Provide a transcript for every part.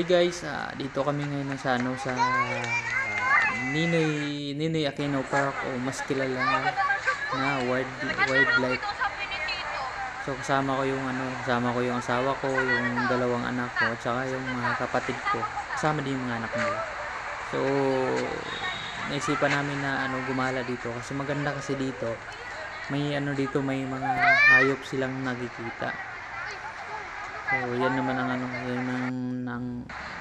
Hi guys, ah, dito kami ngayon sa ano sa ah, Ninoy Ninoy Aquino Park o mas kilala nga na wild wildlife. So kasama ko yung ano, kasama ko yung asawa ko, yung dalawang anak ko, at saka yung mga kapatid ko. Kasama din yung mga anak nila. So naisipan namin na ano gumala dito kasi maganda kasi dito. May ano dito, may mga hayop silang nakikita. So, yan naman ang ano, yan ang ng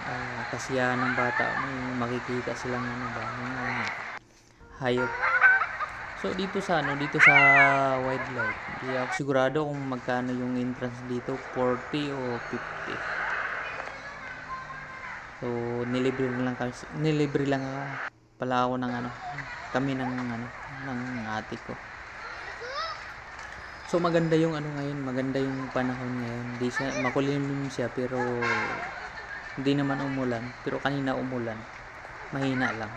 ah, kasiyahan ng bata. May makikita silang ano ba, mga hayop. So, dito sa ano, dito sa wildlife, hindi ako sigurado kung magkano yung entrance dito, 40 o 50. So, nilibre lang kami, nilibre lang ako pala ako ng ano, kami ng ano, ng ate ko. So maganda yung ano ngayon, maganda yung panahon ngayon. Di siya makulimlim siya pero hindi naman umulan, pero kanina umulan. Mahina lang.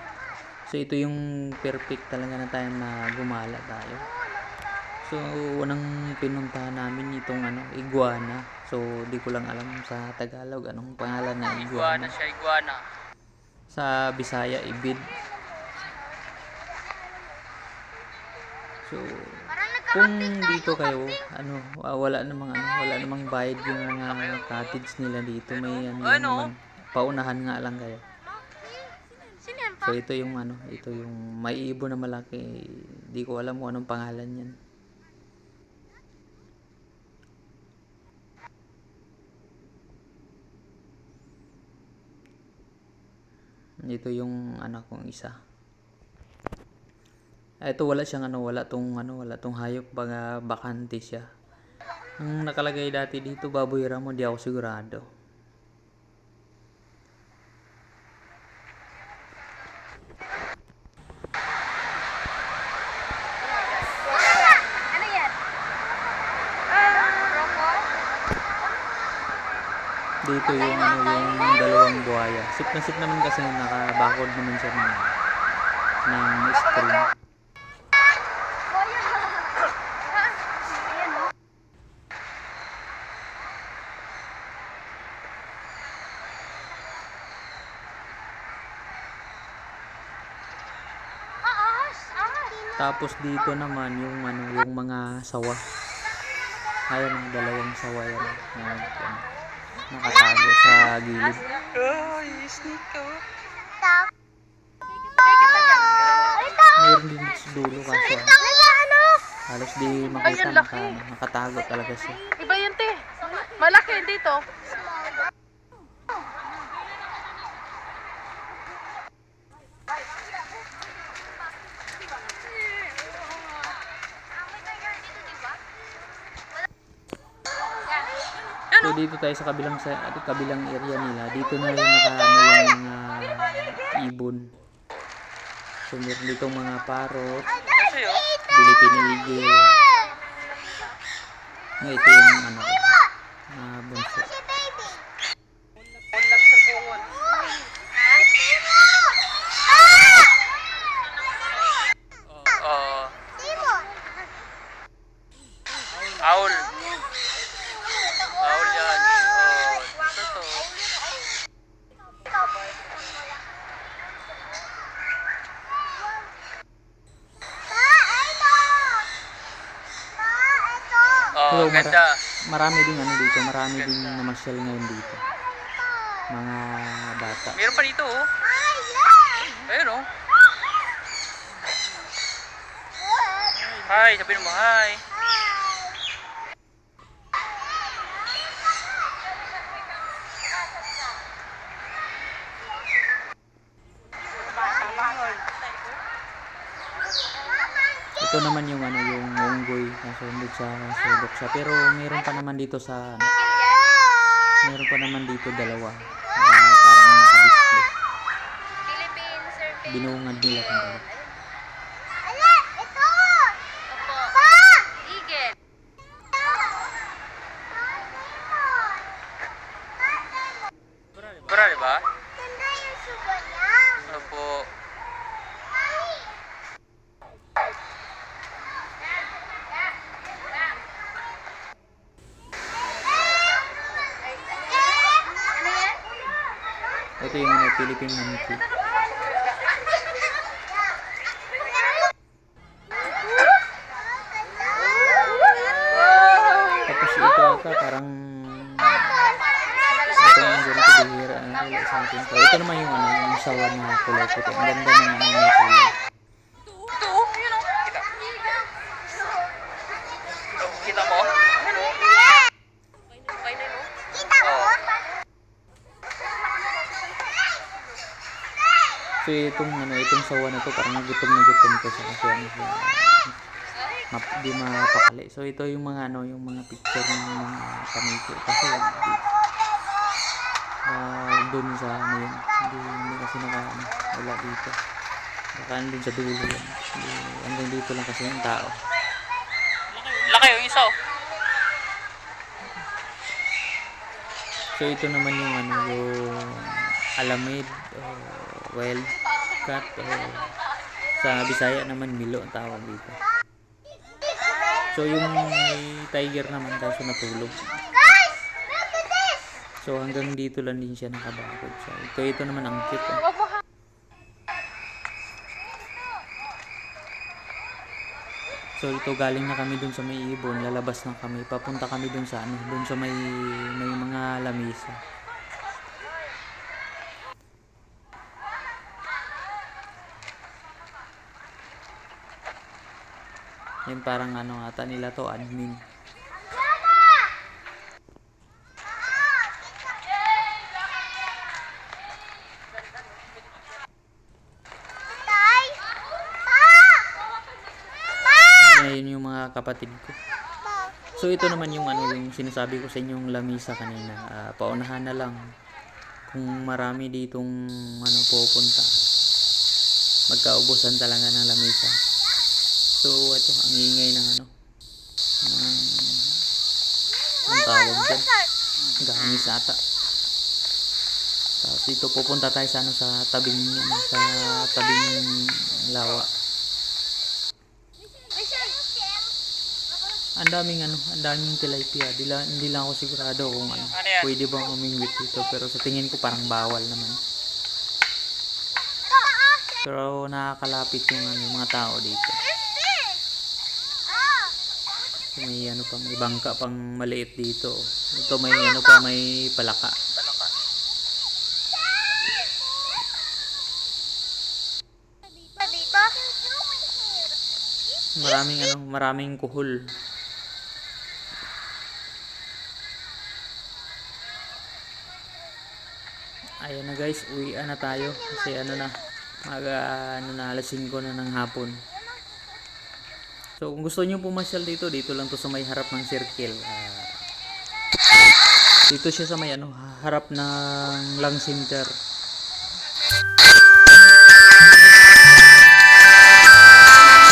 So ito yung perfect talaga na time na gumala tayo. So unang pinuntahan namin itong ano, iguana. So di ko lang alam sa Tagalog anong pangalan na iguana. siya, iguana. Sa Bisaya ibid. So kung dito kayo, ano, wala namang ano, wala namang bayad yung mga cottage nila dito. May ano, Ano? naman, paunahan nga lang kayo. So ito yung ano, ito yung may ibon na malaki. Di ko alam kung anong pangalan yan. Ito yung anak kong isa. Ah, Ito wala siyang ano, wala tong ano, wala tong hayop baga bakante siya. Ang nakalagay dati dito baboy ramo, di ako sigurado. Dito yung ano yung dalawang buhaya. Sip na sip naman kasi nakabakod naman siya ng ng string. Tapos dito naman yung ano yung mga sawa. Ayun ang dalawang sawa yan. Yan, yan. Nakatago sa gilid. Ay, sneak ko. Meron din sa dulo kaso ano? halos di makita laki. nakatago talaga siya. Iba yun, te. Malaki dito. Dito tayo sa kabilang sa kabilang area nila. Dito na yung nakaano yung mga ibon. So meron dito mga parrot, Philippine eagle. Ito yung ano ah, bunso. Oh, ganda. Marami din ano dito, marami din namasyal ngayon dito. Mga bata. Meron pa dito, oh. Ayun, oh. Hi, sabihin mo hi. Ito naman yung ano yung unggoy na sundot sa sulok siya. Pero meron pa naman dito sa ano, meron pa naman dito dalawa. Na parang nakadisplay. Binungad nila kung bakit. Opo. Eagle. Pura, di ba? Opo. Ito yung ano, Philippine monkey. Tapos ito ata parang ito yung ganito bihira atin to. Ito naman yung ano, yung sawa na kulay puti. Ang ganda ng ano kulay. Ito, yun o. Kita. Kita mo? Ano? Okay na no? Kita mo? So itong ano, itong sawa na to parang gutom na gutom ko siya kasi ano siya map, di mapakali. So ito yung mga ano, yung mga picture ng mga kamiko kasi uh, doon sa ano yun. Hindi, hindi kasi naka ano, wala dito. Baka andun sa dulo yan. Hindi, hanggang dito lang kasi yung tao. Laki yung isa oh. So ito naman yung ano, yung alamid o wild cat o sa Bisaya naman milo ang tawag dito. So yung may tiger naman kaso natulog. So hanggang dito lang din siya nakabakod. So ito ito naman ang cute. Oh. So ito galing na kami dun sa may ibon, lalabas na kami, papunta kami dun sa ano, dun sa may may mga lamisa. Yan parang ano ata nila to, admin. Tay! Ngayon yung mga kapatid ko. So ito naman yung ano yung sinasabi ko sa inyong lamisa kanina. Ah, paunahan na lang kung marami ditong ano pupunta. Magkaubusan talaga ng lamisa. So ito ang ingay ng ano ng ang tawag dyan. Gamis ata. Tapos dito pupunta tayo sa ano sa tabing ano, sa tabing lawa. Ang daming ano, ang daming tilapia. Di la, hindi lang ako sigurado kung ano, Ano pwede bang umingwit dito. Pero sa tingin ko parang bawal naman. Pero nakakalapit yung ano, yung mga tao dito. May ano pa, may bangka pang maliit dito. Ito may ano pa, may palaka. Maraming ano, maraming kuhol. Ayan na guys, uwian na tayo kasi ano na, mag ano na alas 5 na ng hapon. So kung gusto niyo pumasyal dito, dito lang to sa may harap ng circle. Ah, dito siya sa may ano, harap ng Lang Center.